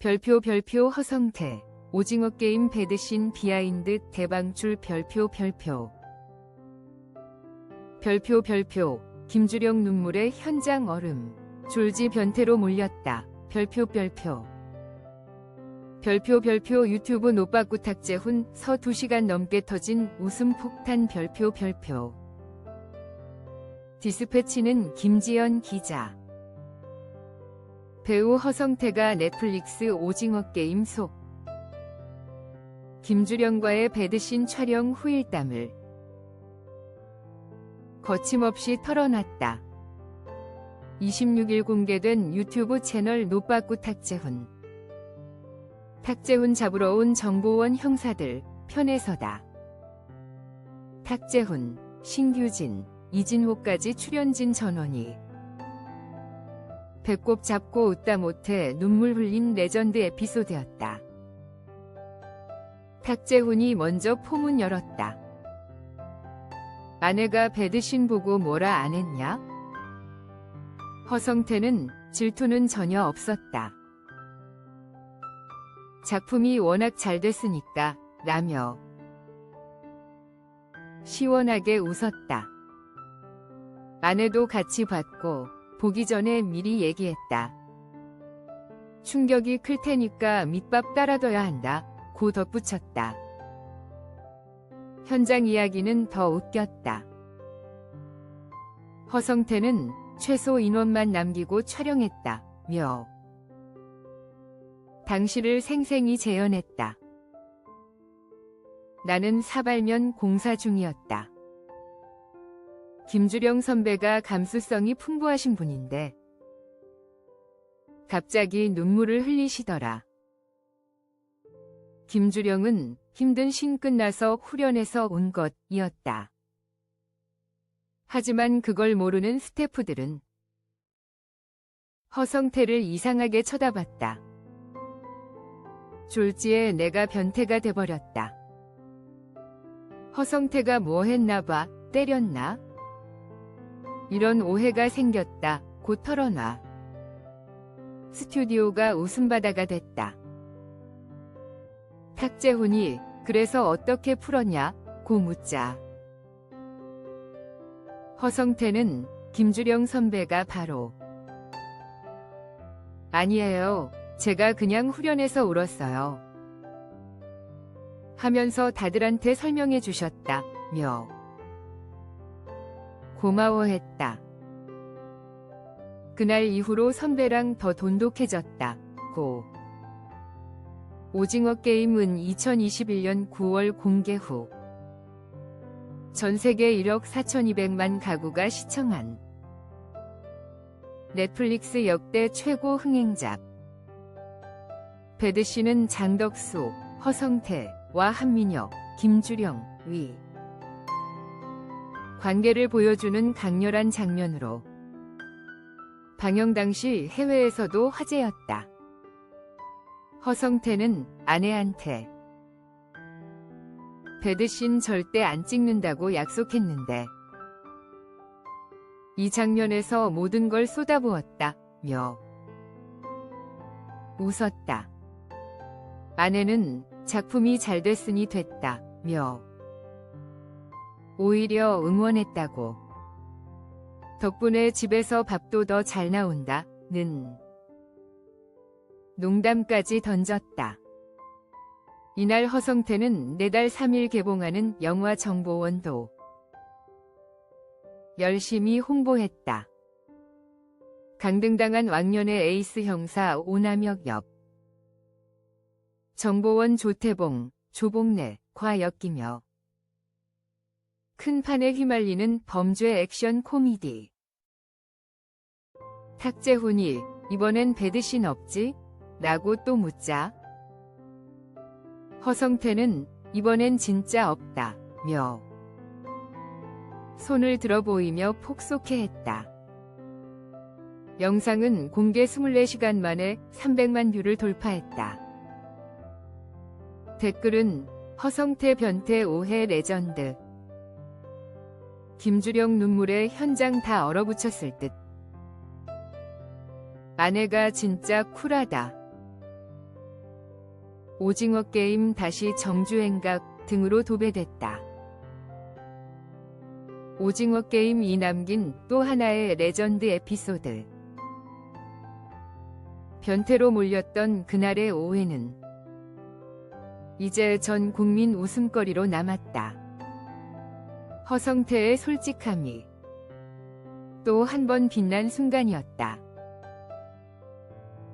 별표 별표 허성태. 오징어 게임 배드신 비하인드 대방출 별표 별표. 별표 별표. 김주령 눈물의 현장 얼음. 졸지 변태로 몰렸다. 별표 별표. 별표 별표. 유튜브 노빠꾸 탁재훈. 서 2시간 넘게 터진 웃음 폭탄 별표 별표. 디스패치는 김지연 기자 배우 허성태가 넷플릭스 오징어 게임 속 김주령과의 배드신 촬영 후일담을 거침없이 털어놨다. 26일 공개된 유튜브 채널 노빠꾸 탁재훈 탁재훈 잡으러 온 정보원 형사들 편에서다. 탁재훈, 신규진, 이진호까지 출연진 전원이 배꼽 잡고 웃다 못해 눈물 흘린 레전드 에피소드였다. 탁재훈이 먼저 포문 열었다. 아내가 배드신 보고 뭐라 안 했냐? 허성태는 질투는 전혀 없었다. 작품이 워낙 잘 됐으니까 라며 시원하게 웃었다. 아내도 같이 봤고 보기 전에 미리 얘기했다. 충격이 클 테니까 밑밥 따라둬야 한다. 고 덧붙였다. 현장 이야기는 더 웃겼다. 허성태는 최소 인원만 남기고 촬영했다. 며 당시를 생생히 재현했다. 나는 사발면 공사 중이었다. 김주령 선배가 감수성이 풍부하신 분인데 갑자기 눈물을 흘리시더라. 김주령은 힘든 신 끝나서 후련해서 온 것이었다. 하지만 그걸 모르는 스태프들은 허성태를 이상하게 쳐다봤다. 졸지에 내가 변태가 돼버렸다. 허성태가 뭐 했나 봐, 때렸나? 이런 오해가 생겼다. 곧 털어놔. 스튜디오가 웃음바다가 됐다. 탁재훈이 그래서 어떻게 풀었냐? 고 묻자. 허성태는 김주령 선배가 바로 아니에요. 제가 그냥 후련해서 울었어요. 하면서 다들한테 설명해 주셨다. 며 고마워했다. 그날 이후로 선배랑 더 돈독해졌다. 고 오징어 게임은 2021년 9월 공개 후 전 세계 1억 4,200만 가구가 시청한 넷플릭스 역대 최고 흥행작 배드 씨는 장덕수, 허성태와 한민혁, 김주령, 위 관계를 보여주는 강렬한 장면으로 방영 당시 해외에서도 화제였다. 허성태는 아내한테 배드신 절대 안 찍는다고 약속했는데 이 장면에서 모든 걸 쏟아부었다. 며 웃었다. 아내는 작품이 잘 됐으니 됐다. 며 오히려 응원했다고. 덕분에 집에서 밥도 더 잘 나온다. 는 농담까지 던졌다. 이날 허성태는 내달 3일 개봉하는 영화 정보원도 열심히 홍보했다. 강등당한 왕년의 에이스 형사 오남혁 역 정보원 조태봉, 조봉래, 과 엮이며 큰 판에 휘말리는 범죄 액션 코미디 탁재훈이 이번엔 배드신 없지? 라고 또 묻자 허성태는 이번엔 진짜 없다. 며 손을 들어 보이며 폭소케 했다. 영상은 공개 24시간 만에 300만 뷰를 돌파했다. 댓글은 허성태 변태 오해 레전드 김주령 눈물에 현장 다 얼어붙였을 듯 아내가 진짜 쿨하다. 오징어 게임 다시 정주행각 등으로 도배됐다. 오징어 게임이 남긴 또 하나의 레전드 에피소드. 변태로 몰렸던 그날의 오해는 이제 전 국민 웃음거리로 남았다. 허성태의 솔직함이 또 한 번 빛난 순간이었다.